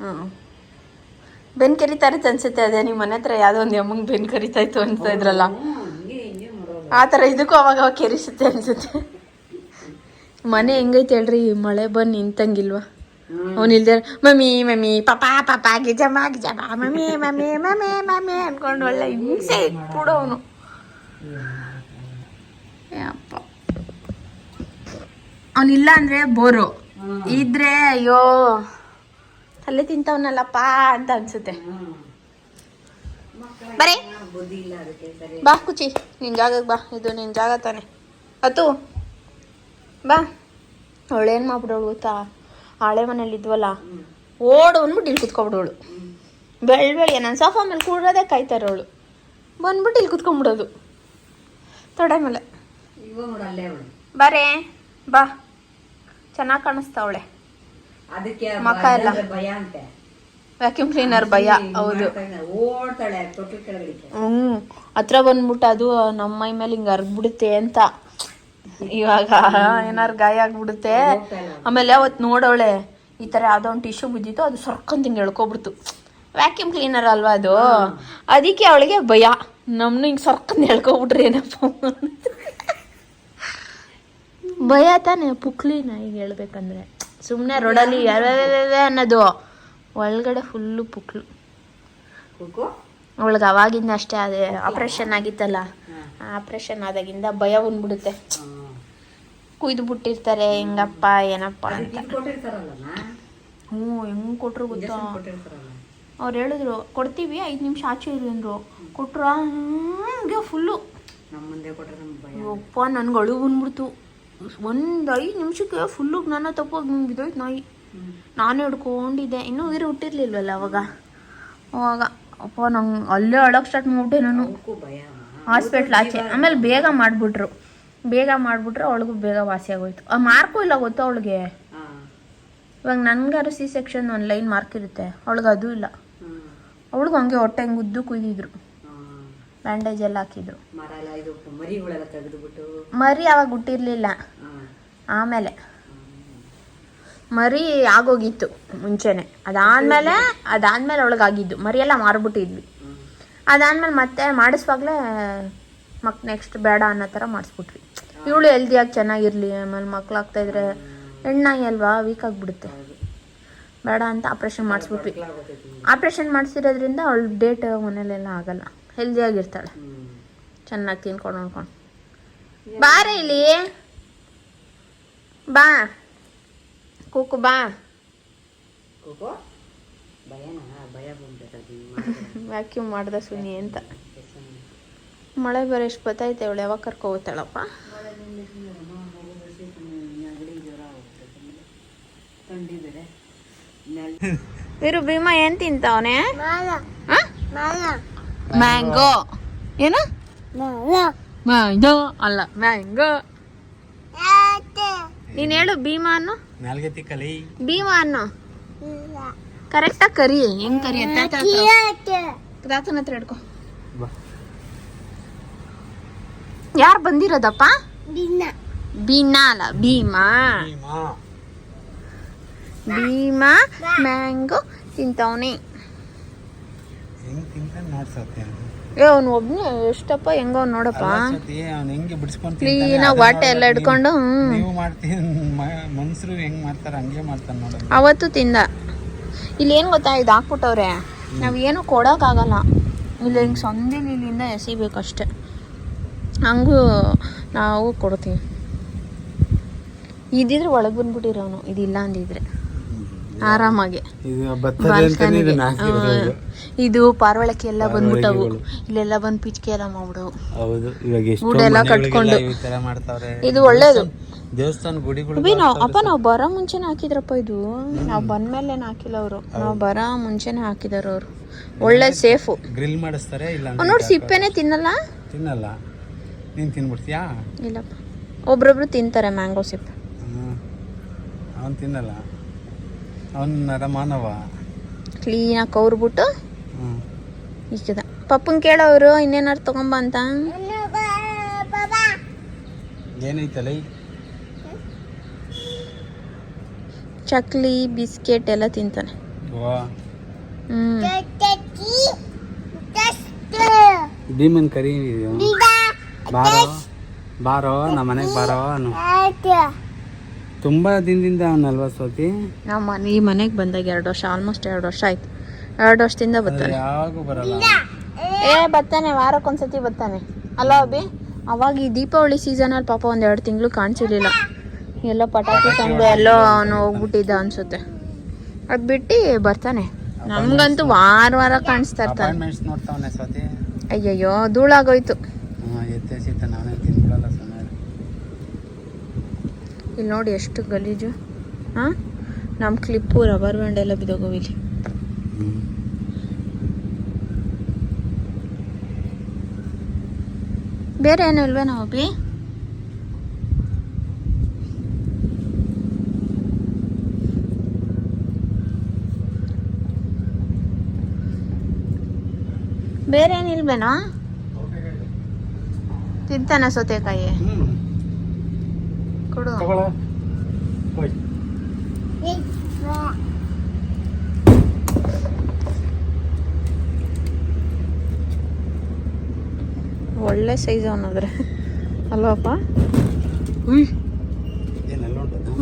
ಹ್ಞೂ ಬೆನ್ನು ಕರಿತಾರೆ ಇರುತ್ತೆ ಅನ್ಸುತ್ತೆ ಅದೇ ನಿಮ್ಮ ಮನೆ ಹತ್ರ ಯಾವುದೋ ಒಂದು ಅಮ್ಮಂಗೆ ಬೆನ್ ಕರಿತಾ ಇತ್ತು ಅಂತ ಇದ್ರಲ್ಲ ಆ ಥರ ಇದಕ್ಕೂ ಅವಾಗ ಅವಾಗ ಕೆರಿಸುತ್ತೆ ಅನ್ಸುತ್ತೆ. ಮನೆ ಹೆಂಗೈತೆ ಹೇಳ್ರಿ ಮಳೆ ಬಂದು ನಿಂತಂಗಿಲ್ವಾ? ಅವ್ನು ಇಲ್ದೇ ಮಮ್ಮಿ ಮಮ್ಮಿ ಪಾಪ ಪಾಪ ಗಿಜಮ್ಮ ಗಿಜಮ್ಮ ಮಮ್ಮಿ ಮಮ್ಮಿ ಮಮ್ಮಿ ಮಮ್ಮಿ ಅನ್ಕೊಂಡು ಒಳ್ಳೆ ಹಿಂಸೆ ಕೂಡ ಅವನು. ಯಪ್ಪ. ಅವನಿಲ್ಲ ಅಂದ್ರೆ ಬೋರು. ಇದ್ರೆ ಅಯ್ಯೋ ತಲೆ ತಿಂತವನಲ್ಲಪ್ಪ ಅಂತ ಅನ್ಸುತ್ತೆ. ಬರೀ ಬಾ ಕುಚಿ ನಿನ್ ಜಾಗಕ್ಕೆ ಬಾ. ಇದು ನಿನ್ ಜಾಗ ತಾನೆ. ಅತು ಬಾ. ಅವಳೇನು ಮಾಡ್ಬಿಡೋಳು ಗೊತ್ತಾ? ಹಳೆ ಮನೇಲಿ ಇದ್ವಲ್ಲ? ಓಡು ಅಂದ್ಬಿಟ್ಟು ಇಲ್ಲಿ ಕುತ್ಕೊಬಿಡೋಳು ಬೆಳ್ ಬೆಳಿಗ್ಗೆ ನಾನು ಸೋಫಾ ಮೇಲೆ ಕೂಡೋದೇ ಕಾಯ್ತಾ ಇರೋಳು. ಬಂದ್ಬಿಟ್ಟು ಇಲ್ಲಿ ಕುತ್ಕೊಂಡ್ಬಿಡೋದು. ತೊಡೆ ಮೇಲೆ. ಬರೇ. ಬಾ. ಚೆನ್ನಾಗಿ ಕಾಣಿಸ್ತಾವಳೆ ಅದಕ್ಕೆ ಮಖ ಎಲ್ಲ. ಭಯ ಅಂತೆ. ವ್ಯಾಕ್ಯೂಮ್ ಕ್ಲೀನರ್ ಭಯ ಹೌದು. ಓಡ್ತಾಳೆ ತೊಟ್ಲು ಕೆಳಗಡೆ ಹ್ಞೂ ಹತ್ರ ಬಂದ್ಬಿಟ್ಟು ಅದು ನಮ್ಮ ಮೈ ಮೇಲೆ ಹಿಂಗೆ ಅರ್ಗ್ಬಿಡುತ್ತೆ ಅಂತ. ಇವಾಗ ಏನಾರು ಗಾಯ ಆಗ್ಬಿಡುತ್ತೆ. ಆಮೇಲೆ ಅವತ್ತು ನೋಡೋಳೆ ಈ ಥರ ಯಾವುದೋ ಒಂದು ಟಿಶ್ಯೂ ಬಿದ್ದಿತ್ತು ಅದು ಸರ್ಕೊಂಡ್ ಹಿಂಗೆ ಎಳ್ಕೊಬಿಡ್ತು. ವ್ಯಾಕ್ಯೂಮ್ ಕ್ಲೀನರ್ ಅಲ್ವಾ ಅದು? ಅದಕ್ಕೆ ಅವಳಿಗೆ ಭಯ. ನಮ್ನು ಹಿಂಗೆ ಸರ್ಕೊಂಡ್ ಎಳ್ಕೊಬಿಟ್ರಿ ಏನಪ್ಪ? ಭಯ ತಾನೆ ಪುಕ್ಲಿನ ಈಗ ಹೇಳ್ಬೇಕಂದ್ರೆ. ಸುಮ್ಮನೆ ರೋಡಲ್ಲಿ ಅನ್ನೋದು. ಒಳಗಡೆ ಫುಲ್ಲು ಪುಕ್ಲು ಅವಳಿಗೆ ಅವಾಗಿಂದ ಅಷ್ಟೇ ಅದೇ ಆಪ್ರೇಷನ್ ಆಗಿತ್ತಲ್ಲ. ಆಪ್ರೇಷನ್ ಆದಾಗಿಂದ ಭಯ ಬಂದ್ಬಿಡುತ್ತೆ ಕುಯ್ದು ಬಿಟ್ಟಿರ್ತಾರೆ ಹೆಂಗಪ್ಪ ಏನಪ್ಪ ಅಂತ. ಹ್ಞೂ ಹೆಂಗ್ ಕೊಟ್ರು ಗೊತ್ತಾ? ಅವ್ರು ಹೇಳಿದ್ರು ಕೊಡ್ತೀವಿ ಐದು ನಿಮಿಷ ಆಚೆ ಇರು ಅಂದರು. ಕೊಟ್ರು ಹಂಗೆ ಫುಲ್ಲು ಒಪ್ಪ ನನ್ಗೆ ಅಳು ಬಂದ್ಬಿಡ್ತು ಒಂದು ಐದು ನಿಮಿಷಕ್ಕೆ ಫುಲ್ಲು ನನ್ನ ತಪ್ಪಾಗಿ ಮುಂಗಿದೋಯ್ತು ನಾಯಿ. ನಾನು ಹಿಡ್ಕೊಂಡಿದ್ದೆ. ಇನ್ನೂ ಉಯಿರು ಹುಟ್ಟಿರ್ಲಿಲ್ವಲ್ಲ ಅವಾಗ? ಅವಾಗ. ಅಪ್ಪ ನಂಗೆ ಅಲ್ಲೇ ಅಳಕ್ಕೆ ಸ್ಟಾರ್ಟ್ ಮಾಡ್ಬಿಟ್ಟೆ ನಾನು. ಹಾಸ್ಪಿಟ್ಲ್ ಆಚೆ. ಆಮೇಲೆ ಬೇಗ ಮಾಡಿಬಿಟ್ರು. ಬೇಗ ಮಾಡಿಬಿಟ್ರೆ ಅವಳಿಗೂ ಬೇಗ ವಾಸಿ ಆಗೋಯ್ತು. ಆ ಮಾರ್ಕು ಇಲ್ಲ ಗೊತ್ತು ಅವಳಿಗೆ? ಇವಾಗ ನನ್ಗಾರು ಸಿ ಸೆಕ್ಷನ್ ಒಂದು ಲೈನ್ ಮಾರ್ಕ್ ಇರುತ್ತೆ. ಅವಳಿಗೆ ಅದು ಇಲ್ಲ. ಅವಳಿಗೆ ಹಂಗೆ ಹೊಟ್ಟೆ ಹೆಂಗೆ ಉದ್ದು ಕುಯ್ದಿದ್ರು. ಬ್ಯಾಂಡೇಜ್ ಎಲ್ಲ ಹಾಕಿದ್ರು ಮರಿ ಅವಾಗ ಹುಟ್ಟಿರ್ಲಿಲ್ಲ. ಆಮೇಲೆ. ಮರಿ ಆಗೋಗಿತ್ತು ಮುಂಚೆನೆ. ಅದಾದ್ಮೇಲೆ ಅದಾದ್ಮೇಲೆ ಒಳಗಾಗಿದ್ದು. ಮರಿ ಎಲ್ಲ ಮಾರ್ಬಿಟ್ಟಿದ್ವಿ ಅದಾದ್ಮೇಲೆ ಮತ್ತೆ ಮಾಡಿಸುವಾಗ್ಲೇ ಮಕ್ ನೆಕ್ಸ್ಟ್ ಬೇಡ ಅನ್ನೋ ಥರ ಮಾಡಿಸ್ಬಿಟ್ವಿ. ಇವಳು ಹೆಲ್ದಿಯಾಗಿ ಚೆನ್ನಾಗಿರಲಿ ಆಮೇಲೆ ಮಕ್ಳು ಇದ್ರೆ ಹೆಣ್ಣಾಗಿ ಅಲ್ವಾ ವೀಕ್ ಆಗಿಬಿಡುತ್ತೆ. ಬೇಡ ಅಂತ ಆಪ್ರೇಷನ್ ಮಾಡಿಸ್ಬಿಟ್ವಿ. ಆಪ್ರೇಷನ್ ಮಾಡಿಸಿರೋದ್ರಿಂದ ಅವಳು ಡೇಟ್ ಮನೇಲೆಲ್ಲ ಆಗಲ್ಲ. ಹೆಲ್ದಿಯಾಗಿರ್ತಾಳೆ ಚೆನ್ನಾಗಿ ತಿನ್ಕೊಂಡು ನೋಡ್ಕೊಂಡು ಬಾರ ಇಲ್ಲಿ. ಬಾ. ಕೂಕು ಬಾ. ವ್ಯಾಕ್ಯೂಮ್ [laughs] ಮಾಡ್ದ ಸುನಿ ಅಂತ. ಮಳೆ ಬೇರೆ ಎಷ್ಟು ಬತ್ತೈತೆ ಅವಳು ಯಾವಾಗ ಕರ್ಕೊ ಹೋಗ್ತಾಳಪ್ಪ ಇರು ಭೀಮಾ ಏನ್ ತಿಂತಾವನೆ? ಮ್ಯಾಂಗೋ ಏನು? ಮ್ಯಾಂಗೋ ಅಲ್ಲ ಮ್ಯಾಂಗೋ ನೀನ್ ಹೇಳು ಭೀಮಾ ಅನ್ನು ಭೀಮಾ ಅನ್ನು ಕರೆಕ್ಟಾಗಿ ಕರಿ. ಹೆಂಗ್ ಕರಿ ತಾತನ ಹತ್ರ ಹಿಡ್ಕೊ. ಯಾರು ಬಂದಿರೋದಪ್ಪ? ಬೀನಾ ಅಲ್ಲ ಭೀಮಾ. ಭೀಮಾ. ಮ್ಯಾಂಗೋ ತಿಂತವನೇ. ಏ ಅವ್ನು ಒಬ್ನೇ ಎಷ್ಟಪ್ಪ ಹೆಂಗೋ ಅವ್ನು ನೋಡಪ್ಪ. ಅವ್ನು ಹೆಂಗೆ ಕ್ಲೀನಾಗಿ ವಾಟೆ ಎಲ್ಲ ಹಿಡ್ಕೊಂಡು ನೀವು ಮಾಡ್ತೀವಿ ಮನ್ಸರು ಹೆಂಗ್ ಮಾಡ್ತಾರ ಹಂಗೆ ಮಾಡ್ತಾನೆ ನೋಡೋದು ಅವತ್ತು ತಿಂದ. ಇಲ್ಲಿ ಏನು ಗೊತ್ತಾ ಇದು ಹಾಕ್ಬಿಟ್ಟವ್ರೆ. ನಾವು ಏನು ಕೊಡೋಕ್ಕಾಗಲ್ಲ. ಇಲ್ಲಿ ಹಿಂಗೆ ಸಂದಿಲಿ ಇಲ್ಲಿಂದ ಎಸಿಬೇಕಷ್ಟೆ ಹಂಗೂ ನಾವು ಕೊಡ್ತೀವಿ. ಇದಿದ್ರೆ ಒಳಗೆ ಬಂದ್ಬಿಟ್ಟಿರೋನು ಇದಿಲ್ಲ ಅಂದಿದ್ರೆ. ಆರಾಮಾಗಿ. ಇದು ಪಾರ್ವಳಕ್ಕೆ ಎಲ್ಲ ಬಂದ್ಬಿಟ್ಟವು. ಇಲ್ಲೆಲ್ಲ ಬಂದ್ ಪಿಚ್ಕೆ ಎಲ್ಲ ಮಾಡ್ಬಿಡವು ಹೌದು ಇವಾಗ ಎಷ್ಟು ಕಟ್ಕೊಂಡು. ಇದು ಒಳ್ಳೇದು. ದೇವಸ್ಥಾನ ಗುಡಿಗಳು ನಾವು ಅಪ್ಪ ನಾವು ಬರೋ ಮುಂಚೆನೆ ಹಾಕಿದ್ರಪ್ಪ ಇದು. ನಾವು ಬಂದ್ಮೇಲೆ ಹಾಕಿಲ್ಲ ಅವರು. ನಾವು ಬರೋ ಮುಂಚೆನೆ ಹಾಕಿದಾರ ಅವರು. ಒಳ್ಳೆ ಸೇಫು. ಗ್ರಿಲ್ ಮಾಡಿಸ್ತಾರೆ ಇಲ್ಲ ನೋಡಿ ಸಿಪ್ಪೆನೆ ತಿನ್ನಲ್ಲ? ತಿನ್ನಲ್ಲ. ನೀನ್ ತಿನ್ಬಿಡ್ತೀಯಾ? ಇಲ್ಲಪ್ಪ. ಒಬ್ರೊಬ್ರು ತಿಂತಾರೆ ಮ್ಯಾಂಗೋ ಸಿಪ್ಪೆ. ಅವನು ತಿನ್ನಲ್ಲ. ಅವನ್ ಮಾನವ. ಕ್ಲೀನಾಗಿ ಕೌರ್ಬಿಟ್ಟು ಹ್ಮ್. ಇಕ್ಕಿದ ಪಪ್ಪನ್ ಕೇಳೋರು ಇನ್ನೇನಾರು ತಗೊಂಬ ಅಂತ? ಏನೈತಲ್ಲ? ಚಕ್ಲಿ ಬಿಸ್ಕೆಟ್ ಎಲ್ಲ ತಿಂತಾನೆ. ಭೀಮನ್ ಕರಿ ಬಾರೋ. ಬಾರೋ ನಮ್ಮ ಮನೆಗೆ ಬಾರೋ ಅನು ತುಂಬಾ ದಿನದಿಂದ ಅವನಲ್ವಾ ಸ್ವಾತಿ? ನಮ್ಮ ಈ ಮನೆಗೆ ಬಂದಾಗ ಎರಡು ವರ್ಷ ಆಲ್ಮೋಸ್ಟ್ ಎರಡು ವರ್ಷ ಆಯ್ತು. ಎರಡು ವರ್ಷದಿಂದ ಬರ್ತಾನೆ. ಯಾವಾಗೂ ಬರಲ್ಲ. ಏ ಬರ್ತಾನೆ ವಾರಕ್ಕೊಂದ್ಸತಿ ಬರ್ತಾನೆ. ಅಲ್ಲ ಅಭಿ ಅವಾಗ ಈ ದೀಪಾವಳಿ ಸೀಸನಲ್ಲಿ ಪಾಪ ಒಂದ್ ಎರಡು ತಿಂಗಳು ಕಾಣಿಸಿರ್ಲಿಲ್ಲ. ಎಲ್ಲೋ ಪಟಾಕಿ ತಂದು ಎಲ್ಲೋ ಅವನು ಹೋಗ್ಬಿಟ್ಟಿದ್ದ ಅನ್ಸುತ್ತೆ. ಅದ್ ಬಿಟ್ಟು ಬರ್ತಾನೆ. ನಮ್ಗಂತೂ ವಾರ ವಾರ ಕಾಣಿಸ್ತಾ ಇರ್ತಾನೆ. ಅಯ್ಯಯ್ಯೋ ಧೂಳಾಗೋಯ್ತು ಹ್ಞೂ ಎತ್ತೆಸಿತ ನಾನೇ ತಿನ್ಬಿಡಲ್ಲ ಸುಮ್ಮನೆ ಇಲ್ಲಿ ನೋಡಿ ಎಷ್ಟು ಗಲೀಜು. ಹಾಂ ನಮ್ಮ ಕ್ಲಿಪ್ಪು ರಬ್ಬರ್ ಬ್ಯಾಂಡ್ ಎಲ್ಲ ಬಿದ್ದೋಗೋವಿಲ್ಲಿ ಬೇರೆ ಏನು ಇಲ್ವೇನೋ ಬಿ ಬೇರೆ ಏನಿಲ್ವೇನೋ ತಿಂತಾನ ಸೌತೆಕಾಯಿ. ಕೊಡು. ತಗೊಳ. ಹೋಯ್. ಒಳ್ಳೆ ಸೈಜ್ ಅವನಾದ್ರೆ. ಅಲ್ವಪ್ಪ? ಉಯ್. ಏನೆಲ್ಲ ಉಂಟು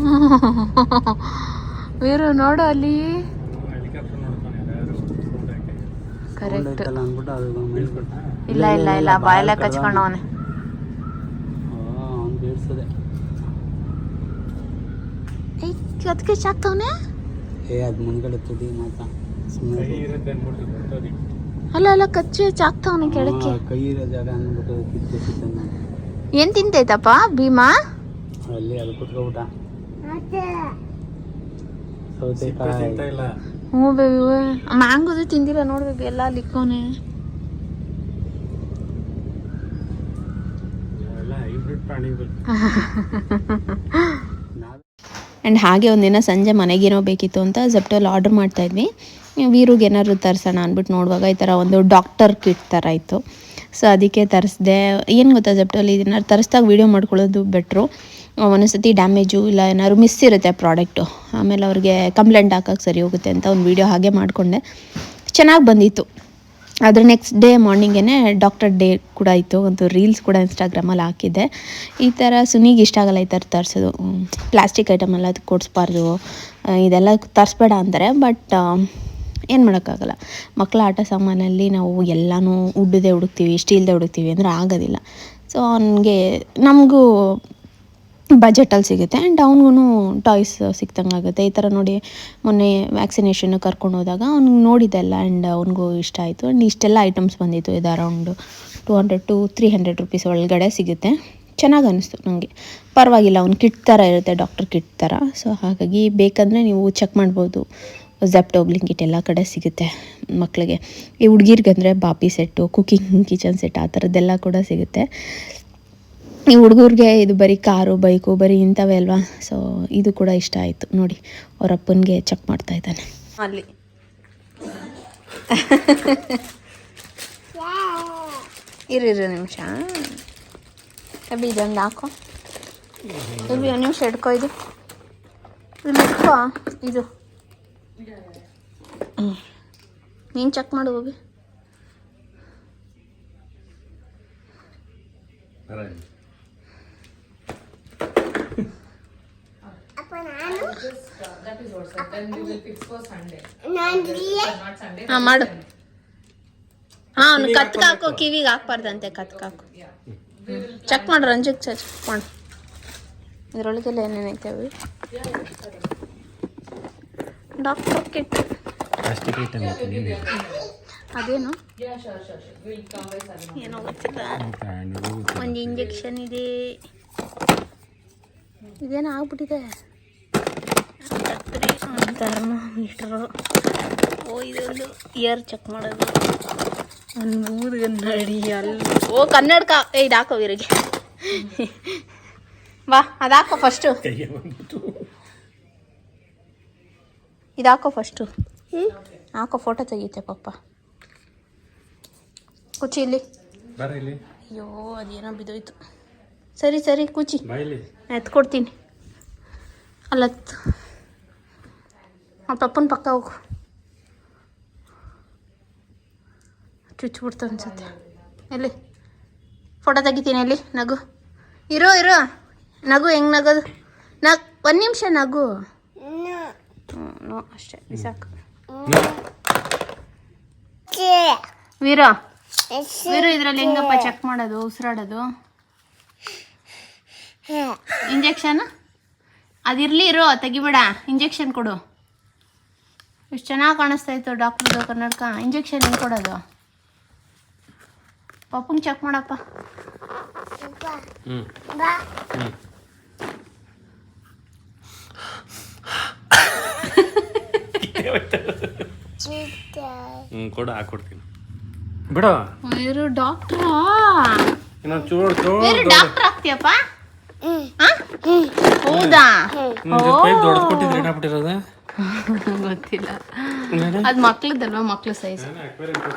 ವೀರು ನೋಡು ಅಲ್ಲಿ. ಕರೆಕ್ಟ್ ಅಂದ್ಬಿಟ್ಟು ಅದು ಮೇಲ್ಕೊಟ್ಟ ಇಲ್ಲ ಇಲ್ಲ ಇಲ್ಲ. ಬಾಯಲ್ಲ ಕಚ್ಕೊಂಡವನೆ ಅವ್ನು ಬೀಳ್ಸದೆ ಅದಕ್ಕೆ ಚಾಕ್ತವನೆ ಏ ಅದು ಮುಂದ್ಗಡೆ ತುದಿ ಮಾತ್ರ ಸುಮ್ಮನೆ ಅಲ್ಲ ಅಲ್ಲ ಕಚ್ಚಿ ಚಾಕ್ತವನೆ ಕೆಳಕ್ಕೆ. ಕೈ ಇರೋ ಜಾಗ ಅಂದ್ಬಿಟ್ಟು ಕಿತ್ತು ಸಿಗ್ತಾನೆ ನಾನು. ಏನ್ ತಿಂತೈತಪ್ಪ ಭೀಮಾ? ಅಲ್ಲಿ ಅದು ಕುತ್ಕೊಬಿಟ್ಟ. ಸೌತೆಕಾಯಿ. ಇಲ್ಲ. ಹ್ಞೂ ಬೇಬಿ ಮ್ಯಾಂಗೋದು ತಿಂದಿಲ್ಲ ನೋಡ್ಬೇಕು ಎಲ್ಲ ಲಿಕ್ಕೋನೆ. ಪ್ರಾಣಿಗಳು. [laughs] ಆ್ಯಂಡ್ ಹಾಗೆ ಒಂದಿನ ಸಂಜೆ ಮನೆಗೇನೋ ಬೇಕಿತ್ತು ಅಂತ ಜೆಪ್ಟೋಲ್ಲಿ ಆರ್ಡ್ರ್ ಮಾಡ್ತಾಯಿದ್ವಿ ವೀರುಗೆ ಏನಾದ್ರು ತರಿಸೋಣ ಅಂದ್ಬಿಟ್ಟು ನೋಡುವಾಗ ಈ ಥರ ಒಂದು ಡಾಕ್ಟರ್ ಕಿಟ್ ಥರ ಇತ್ತು. ಸೊ ಅದಕ್ಕೆ ತರಿಸ್ದೆ. ಏನು ಗೊತ್ತಾ ಜೆಪ್ಟೋಲಿ ಇದನ್ನ ತರಿಸ್ದಾಗ ವೀಡಿಯೋ ಮಾಡ್ಕೊಳ್ಳೋದು ಬೆಟ್ರು ಒಂದೊಂದ್ಸತಿ ಡ್ಯಾಮೇಜು ಇಲ್ಲ, ಏನಾದ್ರು ಮಿಸ್ ಇರುತ್ತೆ ಪ್ರಾಡಕ್ಟು ಆಮೇಲೆ ಅವ್ರಿಗೆ ಕಂಪ್ಲೇಂಟ್ ಹಾಕೋಕ್ಕೆ ಸರಿ ಹೋಗುತ್ತೆ ಅಂತ ಒಂದು ವೀಡಿಯೋ ಹಾಗೆ ಮಾಡಿಕೊಂಡೆ. ಚೆನ್ನಾಗಿ ಬಂದಿತ್ತು. ಅದ್ರ ನೆಕ್ಸ್ಟ್ ಡೇ ಮಾರ್ನಿಂಗೇ ಡಾಕ್ಟರ್ ಡೇ ಕೂಡ ಇತ್ತು, ಒಂದು ರೀಲ್ಸ್ ಕೂಡ ಇನ್ಸ್ಟಾಗ್ರಾಮಲ್ಲಿ ಹಾಕಿದ್ದೆ. ಈ ಥರ ಸುನಿಗೆ ಇಷ್ಟ ಆಗಲ್ಲ ಈ ಥರ ತರಿಸೋದು. ಪ್ಲಾಸ್ಟಿಕ್ ಐಟಮ್ ಎಲ್ಲ ಅದು ಕೊಡಿಸ್ಬಾರ್ದು ಇದೆಲ್ಲ ತರಿಸ್ಬೇಡ ಅಂತಾರೆ ಬಟ್ ಏನು ಮಾಡೋಕ್ಕಾಗಲ್ಲ. ಮಕ್ಕಳ ಆಟ ಸಾಮಾನಲ್ಲಿ ನಾವು ಎಲ್ಲನೂ ಉಡ್ಡದೆ ಹುಡುಕ್ತೀವಿ ಸ್ಟೀಲ್ದೇ ಹುಡುಕ್ತೀವಿ ಅಂದರೆ ಆಗೋದಿಲ್ಲ. ಸೊ ಅವನಿಗೆ ನಮಗೂ ಬಜೆಟಲ್ಲಿ ಸಿಗುತ್ತೆ. ಆ್ಯಂಡ್ ಅವ್ನಿಗೂ ಟಾಯ್ಸ್ ಸಿಕ್ತಂಗೆ ಆಗುತ್ತೆ ಈ ಥರ ನೋಡಿ ಮೊನ್ನೆ ವ್ಯಾಕ್ಸಿನೇಷನ್ ಕರ್ಕೊಂಡು ಹೋದಾಗ ಅವ್ನಿಗೆ ನೋಡಿದ್ದೆಲ್ಲ ಆ್ಯಂಡ್ ಅವ್ನಿಗೂ ಇಷ್ಟ ಆಯಿತು. ಆ್ಯಂಡ್ ಇಷ್ಟೆಲ್ಲ ಐಟಮ್ಸ್ ಬಂದಿತ್ತು. ಇದು around two hundred to three hundred rupees ಒಳಗಡೆ ಸಿಗುತ್ತೆ. ಚೆನ್ನಾಗಿ ಅನ್ನಿಸ್ತು ನನಗೆ ಪರವಾಗಿಲ್ಲ, ಅವ್ನು ಕಿಟ್ ಥರ ಇರುತ್ತೆ ಡಾಕ್ಟರ್ ಕಿಟ್ ಥರ ಸೊ ಹಾಗಾಗಿ ಬೇಕಂದರೆ ನೀವು ಚೆಕ್ ಮಾಡ್ಬೋದು. ಝೆಪ್ಟೋ ಬ್ಲಿಂಕಿಟ್ ಎಲ್ಲ ಕಡೆ ಸಿಗುತ್ತೆ ಮಕ್ಕಳಿಗೆ ಈ ಹುಡುಗಿರ್ಗಂದರೆ ಬಾಪಿ ಸೆಟ್ಟು ಕುಕಿಂಗ್ ಕಿಚನ್ ಸೆಟ್ ಆ ಥರದ್ದೆಲ್ಲ ಕೂಡ ಸಿಗುತ್ತೆ. ಈ ಹುಡುಗರಿಗೆ ಇದು ಬರೀ ಕಾರು ಬೈಕು ಬರೀ ಇಂಥವೇ ಅಲ್ವಾ? ಸೊ ಇದು ಕೂಡ ಇಷ್ಟ ಆಯಿತು. ನೋಡಿ ಅವ್ರ ಅಪ್ಪನಿಗೆ ಚೆಕ್ ಮಾಡ್ತಾ ಇದ್ದಾನೆ. ಅಲ್ಲಿ. ಇರು ಇರು ನಿಮಿಷ. ಅಬ್ಬಿ ಇದೊಂದು ಹಾಕೋ. ಅಬ್ಬಿ ಒಂದು ನಿಮಿಷ ಹಿಡ್ಕೊ ಇದು. ಇಲ್ಲಿ ಇಟ್ಕೋ ಇದು. ಹ್ಞೂ ನೀನು ಚೆಕ್ ಮಾಡು ಹೋಗಿ. ಹಾಂ ಮಾಡು. ಹಾ ಅವ್ನು ಕತ್ಕ ಹಾಕು ಕಿವಿಗೆ ಹಾಕ್ಬಾರ್ದಂತೆ ಕತ್ಕ ಹಾಕು. ಚೆಕ್ ಮಾಡು ರಂಜಿಗೆ ಚೆಕ್ ಮಾಡು. ಇದರೊಳಗೆಲ್ಲ ಏನೇನೈತೆ ಅವು? ಡಾಕ್ಟರ್ ಕಿಟ್ ಪ್ಲಾಸ್ಟಿಕ್ ಐಟಮ್ ನೀವೇ. ಅದೇನು? ಏನೋ ಗೊತ್ತಿಲ್ಲ. ಒಂದು ಇಂಜೆಕ್ಷನ್ ಇದೆ. ಇದೇನೋ ಆಗ್ಬಿಟ್ಟಿದೆ? ಥರ್ಮೋಮೀಟ್ರು ಓ ಇದೊಂದು ಇಯರ್ ಚೆಕ್ ಮಾಡೋದು. ಒಂದು ಮೂರು ಕನ್ನಡಿ ಅಲ್ಲಿ ಓ ಕನ್ನಡಕ ಏ ಇದಾಕೋ ಹಾಕೋ ಇವರಿಗೆ ಬಾ ಅದಾಕೋ ಫಸ್ಟು ಇದಾಕೋ ಫಸ್ಟು ಹಾಕೋ ಫೋಟೋ ತೆಗಿತೆ ಪಪ್ಪ ಕುಚಿ ಇಲ್ಲಿ. ಅಯ್ಯೋ ಅದೇನೋ ಬಿದ್ದೋಯ್ತು. ಸರಿ ಸರಿ ಕುಚಿ. ಎತ್ಕೊಡ್ತೀನಿ. ಅಲ್ಲತ್ತು ಪಪ್ಪನ ಪಕ್ಕ ಹೋಗು. ಚುಚ್ಚಿಬಿಡ್ತು ಅನ್ಸುತ್ತೆ. ಎಲ್ಲಿ? ಫೋಟೋ ತೆಗಿತೀನಿ ಎಲ್ಲಿ? ನಗು. ಇರೋ ಇರೋ. ನಗು ಹೆಂಗ್ ನಗೋದು? ನಗ್ ಒಂದು ನಿಮಿಷ ನಗು. ಹ್ಞೂ ಅಷ್ಟೇ. ಸಾಕು. ವೀರ ವೀರ ಇದರಲ್ಲಿ ಹೆಂಗಪ್ಪ ಚೆಕ್ ಮಾಡೋದು ಉಸಿರಾಡೋದು? ಇಂಜೆಕ್ಷನ್ ಅದಿರ್ಲಿ ಇರೋ ತೆಗಿಬೇಡ. ಇಂಜೆಕ್ಷನ್ ಕೊಡು. ಎಷ್ಟು ಚೆನ್ನಾಗಿ ಕಾಣಿಸ್ತಾ ಇತ್ತು ಡಾಕ್ಟ್ರದು ಕನ್ನಡಕ ಇಂಜೆಕ್ಷನ್ ಹೆಂಗೆ ಕೊಡೋದು? ಪಪ್ಪಂಗೆ ಚೆಕ್ ಮಾಡಪ್ಪ. ಹ್ಞೂ ಹ್ಞೂ ಕೊಡು ಹಾಕೊಡ್ತೀನಿ ಬಿಡ. ಇವರು ಡಾಕ್ಟ್ರಾ ಇನ್ನೊಂದು ಚೂರು ಬೇರೆ ಡಾಕ್ಟರ್ ಆಗ್ತೀಯಪ್ಪ? ಹೌದಾ? ಕೊಟ್ಟಿದ್ರೆ ಏನಾಗ್ಬಿಟ್ಟಿರೋದು? ಗೊತ್ತಿಲ್ಲ. ಅದು ಮಕ್ಳದಲ್ವಾ ಮಕ್ಳು ಸೈಜ್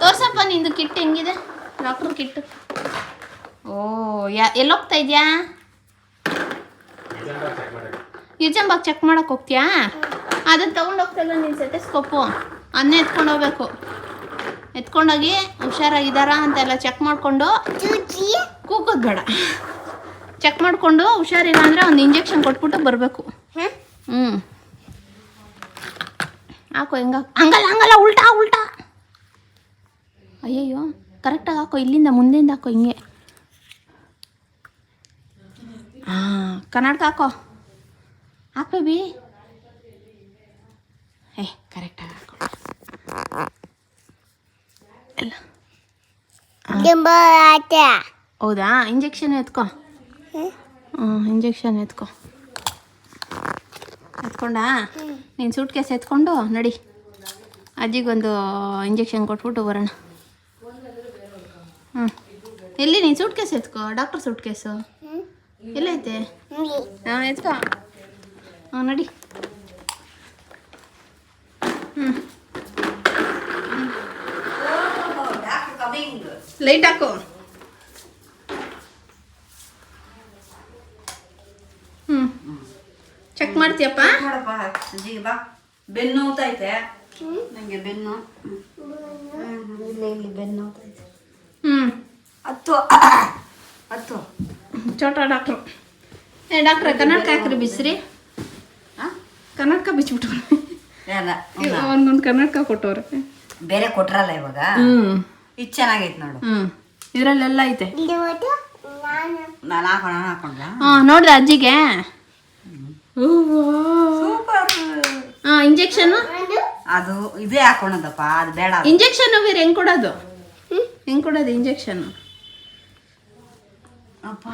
ತೋರ್ಸಪ್ಪ ನಿಂದು ಕಿಟ್ ಹೆಂಗಿದೆ? ಡಾಕ್ಟರ್ ಕಿಟ್ ಓ ಯಾ ಎಲ್ಲೋಗ್ತಾ ಇದೆಯಾ? ಯೂಜಂಬಾಗ್ ಚೆಕ್ ಮಾಡಕ್ಕೆ ಹೋಗ್ತೀಯಾ? ಅದನ್ನು ತೊಗೊಂಡೋಗ್ತಲ್ಲ ನೀನು ಸೆಟೆಸ್ಕೋಪು ಅದನ್ನೇ ಎತ್ಕೊಂಡು ಹೋಗ್ಬೇಕು. ಎತ್ಕೊಂಡೋಗಿ ಹುಷಾರಾಗಿದ್ದಾರಾ ಅಂತೆಲ್ಲ ಚೆಕ್ ಮಾಡಿಕೊಂಡು ಕೂಗೋದು ಬೇಡ. ಚೆಕ್ ಮಾಡಿಕೊಂಡು ಹುಷಾರಿಲ್ಲ ಅಂದರೆ ಒಂದು ಇಂಜೆಕ್ಷನ್ ಕೊಟ್ಬಿಟ್ಟು ಬರಬೇಕು. ಹ್ಞೂ ಹಾಕೋ ಹೆಂಗ. ಹಂಗಲ್ಲ ಹಂಗಲ್ಲ ಉಲ್ಟಾ ಉಲ್ಟಾ. ಅಯ್ಯಯ್ಯೋ ಕರೆಕ್ಟಾಗಿ ಹಾಕೋ ಇಲ್ಲಿಂದ ಮುಂದೆಯಿಂದ ಹಾಕೋ ಹಿಂಗೆ. ಹಾಂ ಕನ್ನಡಕ ಹಾಕೋ. ಹಾಕ್ ಬೇಬಿ. ಏ ಕರೆಕ್ಟಾಗಿ ಹಾಕೋ. ಎಲ್ಲ. ಹೌದಾ? ಇಂಜೆಕ್ಷನ್ ಎತ್ಕೋ. ಹ್ಞೂ ಇಂಜೆಕ್ಷನ್ ಎತ್ಕೋ. ಎತ್ಕೊಂಡಾ ನೀನು ಸೂಟ್ ಕೇಸ್ ಎತ್ಕೊಂಡು ನಡಿ. ಅಜ್ಜಿಗೊಂದು ಇಂಜೆಕ್ಷನ್ ಕೊಟ್ಬಿಟ್ಟು ಬರೋಣ. ಹ್ಞೂ ಎಲ್ಲಿ ನೀನು ಸೂಟ್ ಕೇಸ್ ಎತ್ಕೊ? ಡಾಕ್ಟರ್ ಸೂಟ್ ಕೇಸು ಎಲ್ಲೈತೆ ಹಾಂ ಎತ್ಕೋ. ಹಾಂ ನಡಿ. ಹ್ಞೂ ಲೈಟ್ ಹಾಕು ಹ್ಞೂ ಚೆಕ್ ಮಾಡ್ತೀಯಪ್ಪ ಅಜ್ಜಿಗೆ ಬಾ ಬೆನ್ನು ನೋವ್ತೈತೆ ನಂಗೆ ಬೆನ್ನು. ಹ್ಮ್, ಇಲ್ಲಿ ಇಲ್ಲಿ ಬೆನ್ನು ನೋವ್ತೈತೆ ಹ್ಞೂ ಹತ್ತು. ಹತ್ತು. ಚೋಟ ಡಾಕ್ಟ್ರು. ಏ ಡಾಕ್ಟ್ರೆ ಕನ್ನಡಕ ಹಾಕ್ರಿ ಬಿಸ್ರಿ? ಹಾ? ಕನ್ನಡಕ ಬಿಚ್ಬಿಟ್ಟು ಒಂದೊಂದು ಅವ್ನಿಗೊಂದು ಕನ್ನಡಕ ಕೊಟ್ಟವ್ರೆ. ಬೇರೆ ಕೊಟ್ರಲ್ಲ ಇವಾಗ? ಹ್ಞೂ ಇದು ಚೆನ್ನಾಗೈತೆ ನೋಡು. ಹ್ಞೂ ಇದರಲ್ಲೆಲ್ಲ ಐತೆ. ನಾನು ಹಾಕೊಂಡು ನಾನು ಹಾಕೊಂಡ್ಲ? ಹಾಂ ನೋಡ್ರಿ ಅಜ್ಜಿಗೆ. ಸೂಪರ್. ಹಾಂ ಇಂಜೆಕ್ಷನ್ ಅದು? ಇದೇ ಹಾಕೊಳೋದಪ್ಪ ಅದು ಬೇಡ. ಇಂಜೆಕ್ಷನ್ ಬೇರೆ ಹೆಂಗ್ ಕೊಡೋದು? ಹೆಂಗ್ ಕೊಡೋದು ಇಂಜೆಕ್ಷನ್ ಅಪ್ಪ.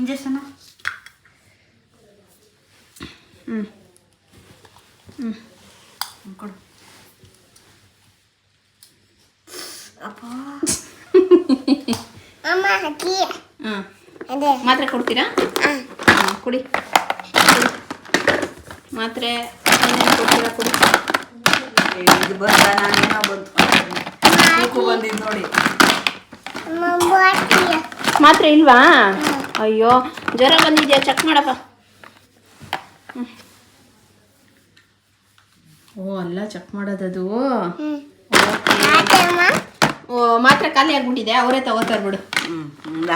ಇಂಜೆಕ್ಷನ್ ಹ್ಞೂ ಕೊಡು. ಅಪ್ಪ. ಹಾಂ ಮಾತ್ರೆ ಕೊಡ್ತೀರಾ? ಕುಡಿ. ಮಾತ್ರೆ ಕೊಡ್ತೀರಾ ಕುಡಿ. ಇದು ಬಂದ ನಾನೇನೋ ಬಂತು ಬಂದಿದ್ದು ನೋಡಿ. ಮಾತ್ರೆ ಇಲ್ವಾ? ಅಯ್ಯೋ ಜ್ವರ ಬಂದಿದ್ಯಾ? ಚೆಕ್ ಮಾಡಪ್ಪ. ಓ ಅಲ್ಲ ಚೆಕ್ ಮಾಡೋದದು. ಓ ಮಾತ್ರೆ ಖಾಲಿ ಆಗ್ಬಿಟ್ಟಿದೆ ಅವರೇ ತಗೋತಾರೆ ಬಿಡು. ಹ್ಞೂ ಹ್ಞೂ